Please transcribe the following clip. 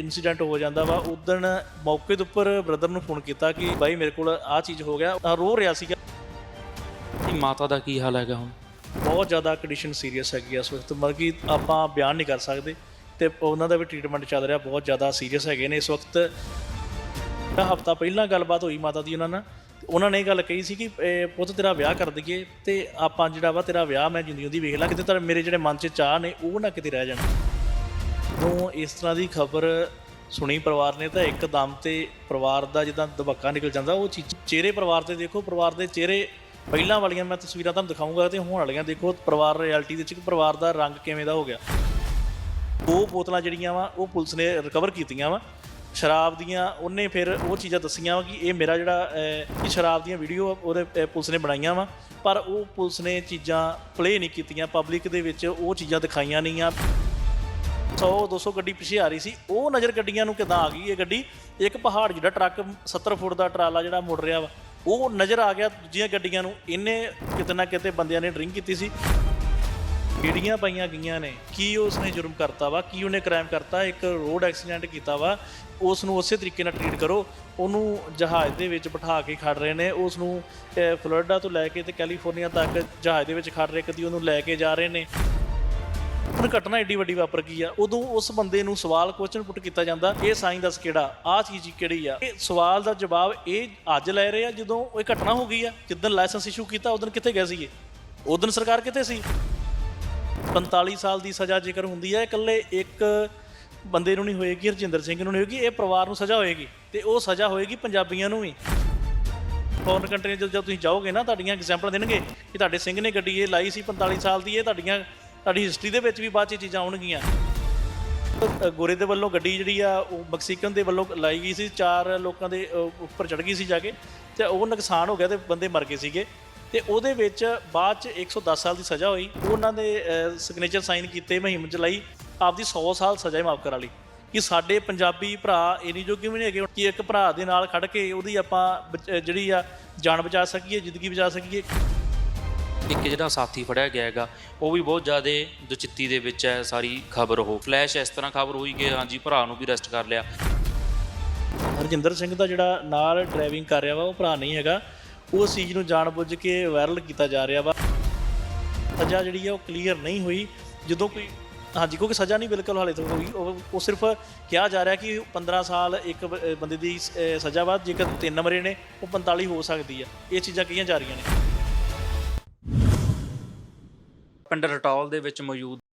Incident ਹੋ ਜਾਂਦਾ ਵਾ ਉਦਣ ਮੌਕੇ ਦੇ ਉੱਪਰ ਬ੍ਰਦਰ ਨੂੰ ਫੋਨ ਕੀਤਾ ਕਿ ਬਾਈ ਮੇਰੇ ਕੋਲ ਆਹ ਚੀਜ਼ ਹੋ ਗਿਆ। ਤਾਂ ਰੋ ਰਿਹਾ ਸੀਗਾ। ਕਿ ਮਾਤਾ ਦਾ ਕੀ ਹਾਲ ਹੈਗਾ ਹੁਣ? ਬਹੁਤ ਜ਼ਿਆਦਾ ਕੰਡੀਸ਼ਨ ਸੀਰੀਅਸ ਹੈਗੀ ਇਸ ਵਕਤ। ਮਤਲਬ ਕਿ ਆਪਾਂ ਬਿਆਨ ਨਹੀਂ ਕਰ ਸਕਦੇ ਤੇ ਉਹਨਾਂ ਦਾ ਵੀ ਟ੍ਰੀਟਮੈਂਟ ਚੱਲ ਰਿਹਾ ਬਹੁਤ ਜ਼ਿਆਦਾ ਸੀਰੀਅਸ ਹੈਗੇ ਨੇ ਇਸ ਵਕਤ। ਹਫਤਾ ਪਹਿਲਾਂ ਗੱਲਬਾਤ ਹੋਈ ਮਾਤਾ ਦੀ ਉਹਨਾਂ ਨਾਲ। ਉਹਨਾਂ ਨੇ ਇਹ ਗੱਲ ਕਹੀ ਸੀ ਕਿ ਪੁੱਤ ਤੇਰਾ ਵਿਆਹ ਕਰ ਦਈਏ ਤੇ ਆਪਾਂ ਜਿਹੜਾ ਵਾ ਤੇਰਾ ਵਿਆਹ ਮੈਂ ਜਿੰਦੀ ਉਹਦੀ ਵੇਖ ਲਾਂ ਕਿਤੇ ਤਾਂ ਮੇਰੇ ਜਿਹੜੇ ਮਨ 'ਚ ਚਾਹ ਨੇ ਉਹ ਨਾ ਕਿਤੇ ਰਹਿ ਜਾਣ। ਜਦੋਂ ਇਸ ਤਰ੍ਹਾਂ ਦੀ ਖਬਰ ਸੁਣੀ ਪਰਿਵਾਰ ਨੇ ਤਾਂ ਇੱਕਦਮ ਤੇ ਪਰਿਵਾਰ ਦਾ ਜਿੱਦਾਂ ਦਬੱਕਾ ਨਿਕਲ ਜਾਂਦਾ ਉਹ ਚੀਜ਼ ਚਿਹਰੇ ਪਰਿਵਾਰ ਤੇ ਦੇਖੋ ਪਰਿਵਾਰ ਦੇ ਚਿਹਰੇ ਪਹਿਲਾਂ ਵਾਲੀਆਂ ਮੈਂ ਤਸਵੀਰਾਂ ਤੁਹਾਨੂੰ ਦਿਖਾਊਂਗਾ ਤੇ ਹੁਣ ਵਾਲੀਆਂ ਦੇਖੋ ਪਰਿਵਾਰ ਰਿਐਲਿਟੀ ਦੇ ਵਿੱਚ ਕਿ ਪਰਿਵਾਰ ਦਾ ਰੰਗ ਕਿਵੇਂ ਦਾ ਹੋ ਗਿਆ। ਉਹ ਬੋਤਲਾਂ ਜਿਹੜੀਆਂ ਵਾ ਉਹ ਪੁਲਿਸ ਨੇ ਰਿਕਵਰ ਕੀਤੀਆਂ ਵਾ। ਸ਼ਰਾਬ ਦੀਆਂ ਉਹਨੇ ਫਿਰ ਉਹ ਚੀਜ਼ਾਂ ਦੱਸੀਆਂ ਵਾ ਕਿ ਇਹ ਮੇਰਾ ਜਿਹੜਾ ਅਹ, ਇਹ ਸ਼ਰਾਬ ਦੀਆਂ ਵੀਡੀਓ ਉਹਦੇ ਅਹ, ਪੁਲਿਸ ਨੇ ਬਣਾਈਆਂ ਵਾ। ਪਰ ਉਹ ਪੁਲਿਸ ਨੇ ਚੀਜ਼ਾਂ ਪਲੇ ਨਹੀਂ ਕੀਤੀਆਂ ਪਬਲਿਕ ਦੇ ਵਿੱਚ ਉਹ ਚੀਜ਼ਾਂ ਦਿਖਾਈਆਂ ਨਹੀਂ ਆ। 100 200 ਗੱਡੀ ਪਿੱਛੇ ਆ ਰਹੀ ਸੀ। ਉਹ ਨਜ਼ਰ ਗੱਡੀਆਂ ਨੂੰ ਕਿਦਾਂ ਆ ਗਈ ਇਹ ਗੱਡੀ? ਇੱਕ ਪਹਾੜ ਜਿਹੜਾ ਟਰੱਕ 70 ਫੁੱਟ ਦਾ ਟਰਾਲਾ ਜਿਹੜਾ ਮੁੜ ਰਿਹਾ ਵਾ, ਉਹ ਨਜ਼ਰ ਆ ਗਿਆ ਦੂਜੀਆਂ ਗੱਡੀਆਂ ਨੂੰ। ਇਹਨੇ ਕਿਤੇ ਨਾ ਕਿਤੇ ਬੰਦਿਆਂ ਨੇ ਡਰਿੰਕ ਕੀਤੀ ਸੀ। ਕਿਹੜੀਆਂ ਪਾਈਆਂ ਗਈਆਂ ਨੇ। ਕੀ ਉਸਨੇ ਜੁਰਮ ਕਰਤਾ ਵਾ? ਕੀ ਉਹਨੇ ਕ੍ਰਾਈਮ ਕਰਤਾ? ਇੱਕ ਰੋਡ ਐਕਸੀਡੈਂਟ ਕੀਤਾ ਵਾ। ਉਸ ਨੂੰ ਉਸੇ ਤਰੀਕੇ ਨਾਲ ਟ੍ਰੀਟ ਕਰੋ। ਉਹਨੂੰ ਜਹਾਜ਼ ਦੇ ਵਿੱਚ ਬਿਠਾ ਕੇ ਖੜ ਰਹੇ ਨੇ। ਉਸ ਨੂੰ ਫਲੋਰੀਡਾ ਤੋਂ ਲੈ ਕੇ ਤੇ ਕੈਲੀਫੋਰਨੀਆ ਤੱਕ ਜਹਾਜ਼ ਦੇ ਵਿੱਚ ਖੜ ਰਹੇ ਕਦੀ ਉਹਨੂੰ ਲੈ ਕੇ ਜਾ ਰਹੇ ਨੇ। ਹੁਣ ਘਟਨਾ ਏਡੀ ਵੱਡੀ ਵਾਪਰ ਗਈ ਆ, ਉਦੋਂ ਉਸ ਬੰਦੇ ਨੂੰ ਸਵਾਲ ਕੁਐਸਚਨ ਪੁੱਟ ਕੀਤਾ ਜਾਂਦਾ, ਇਹ ਸਾਈਂ ਦੱਸ ਕਿਹੜਾ, ਆਹ ਚੀਜ਼ ਕਿਹੜੀ ਆ? ਇਹ ਸਵਾਲ ਦਾ ਜਵਾਬ ਇਹ ਅੱਜ ਲੈ ਰਹੇ ਆ, ਜਦੋਂ ਇਹ ਘਟਨਾ ਹੋ ਗਈ ਆ, ਜਿੱਦਣ ਲਾਇਸੈਂਸ ਇਸ਼ੂ ਕੀਤਾ, ਉਦੋਂ ਕਿੱਥੇ ਗਏ ਸੀਗੇ? ਉਦੋਂ ਸਰਕਾਰ ਕਿੱਥੇ ਸੀ? 45 ਸਾਲ ਦੀ ਸਜ਼ਾ ਜੇਕਰ ਹੁੰਦੀ ਹੈ ਇਕੱਲੇ ਇੱਕ ਬੰਦੇ ਨੂੰ ਨਹੀਂ ਹੋਏਗੀ, ਹਰਜਿੰਦਰ ਸਿੰਘ ਨੂੰ ਨਹੀਂ ਹੋਏਗੀ, ਇਹ ਪਰਿਵਾਰ ਨੂੰ ਸਜ਼ਾ ਹੋਏਗੀ, ਤੇ ਉਹ ਸਜ਼ਾ ਹੋਏਗੀ ਪੰਜਾਬੀਆਂ ਨੂੰ ਵੀ। ਫੋਰਨ ਕੰਟਰੀ ਜਦੋਂ ਜਦੋਂ ਤੁਸੀਂ ਜਾਓਗੇ ਨਾ, ਤੁਹਾਡੀਆਂ ਐਗਜ਼ਾਮਪਲ ਦੇਣਗੇ ਕਿ ਤੁਹਾਡੇ ਸਿੰਘ ਨੇ ਗੱਡੀ ਇਹ ਲਾਈ ਸੀ 45 ਸਾਲ ਦੀ, ਇਹ ਤੁਹਾਡੀਆਂ ਤੁਹਾਡੀ ਹਿਸਟਰੀ ਦੇ ਵਿੱਚ ਵੀ ਬਾਅਦ ਚ ਇਹ ਚੀਜ਼ਾਂ ਆਉਣਗੀਆਂ। ਗੋਰੇ ਦੇ ਵੱਲੋਂ ਗੱਡੀ ਜਿਹੜੀ ਆ ਉਹ ਮੈਕਸੀਕਨ ਦੇ ਵੱਲੋਂ ਲਾਈ ਗਈ ਸੀ ਚਾਰ ਲੋਕਾਂ ਦੇ ਅ, ਉੱਪਰ ਚੜ ਗਈ ਸੀ ਜਾ ਕੇ। ਤੇ ਉਹ ਨੁਕਸਾਨ ਹੋ ਗਿਆ ਤੇ ਬੰਦੇ ਮਰ ਗਏ ਸੀਗੇ। ਤੇ ਉਹਦੇ ਵਿੱਚ ਬਾਅਦ ਚ 110 ਸਾਲ ਦੀ ਸਜ਼ਾ ਹੋਈ। ਉਹਨਾਂ ਦੇ ਸਿਗਨੇਚਰ ਸਾਈਨ ਕੀਤੇ ਮੁਹਿੰਮ ਚਲਾਈ। ਆਪਦੀ 100 ਸਾਲ ਸਜ਼ਾ ਹੀ ਮਾਫ ਕਰਾ ਲਈ। ਕਿ ਸਾਡੇ ਪੰਜਾਬੀ ਭਰਾ ਇਨੀ ਜੋ ਕਿਵੇਂ ਨਹੀਂ ਹੈਗੇ ਕਿ ਇੱਕ ਭਰਾ ਦੇ ਨਾਲ ਖੜ ਕੇ ਉਹਦੀ ਆਪਾਂ ਬਚ- ਅ, ਜਿਹੜੀ ਆ ਜਾਨ ਬਚਾ ਸਕੀਏ ਜ਼ਿੰਦਗੀ ਬਚਾ ਸਕੀਏ। ਇੱਕ ਜਿਹੜਾ ਸਾਥੀ ਫੜਿਆ ਗਿਆ ਹੈਗਾ, ਉਹ ਵੀ ਬਹੁਤ ਜ਼ਿਆਦਾ ਦੁਚਿੱਤੀ ਦੇ ਵਿੱਚ ਹੈ ਸਾਰੀ ਖਬਰ ਉਹ। ਫਲੈਸ਼ ਇਸ ਤਰ੍ਹਾਂ ਖਬਰ ਹੋਈ ਕਿ ਹਾਂਜੀ ਭਰਾ ਨੂੰ ਵੀ ਅਰੈਸਟ ਕਰ ਲਿਆ। ਹਰਜਿੰਦਰ ਸਿੰਘ ਦਾ ਜਿਹੜਾ ਨਾਲ ਡਰਾਈਵਿੰਗ ਕਰ ਰਿਹਾ ਵਾ, ਉਹ ਭਰਾ ਨਹੀਂ ਹੈਗਾ। ਉਹ ਚੀਜ਼ ਨੂੰ ਜਾਣਬੁੱਝ ਕੇ ਵਾਇਰਲ ਕੀਤਾ ਜਾ ਰਿਹਾ ਵਾ। ਸਜ਼ਾ ਜਿਹੜੀ ਆ, ਉਹ ਕਲੀਅਰ ਨਹੀਂ ਹੋਈ। ਜਦੋਂ ਕੋਈ ਹਾਂਜੀ, ਕਿਉਂਕਿ ਸਜ਼ਾ ਨਹੀਂ ਬਿਲਕੁਲ ਹਾਲੇ ਤੱਕ ਹੋਈ। ਉਹ ਉਹ ਸਿਰਫ ਕਿਹਾ ਜਾ ਰਿਹਾ ਕਿ 15 ਸਾਲ ਇੱਕ ਬੰਦੇ ਦੀ ਸਜ਼ਾ ਬਾਅਦ ਜੇਕਰ ਤਿੰਨ ਮਰੇ ਨੇ, ਉਹ 45 ਹੋ ਸਕਦੀ ਆ। ਇਹ ਚੀਜ਼ਾਂ ਕਹੀਆਂ ਜਾ ਰਹੀਆਂ ਨੇ। ਪਿੰਡ ਰਟੌਲ ਦੇ ਵਿੱਚ ਮੌਜੂਦ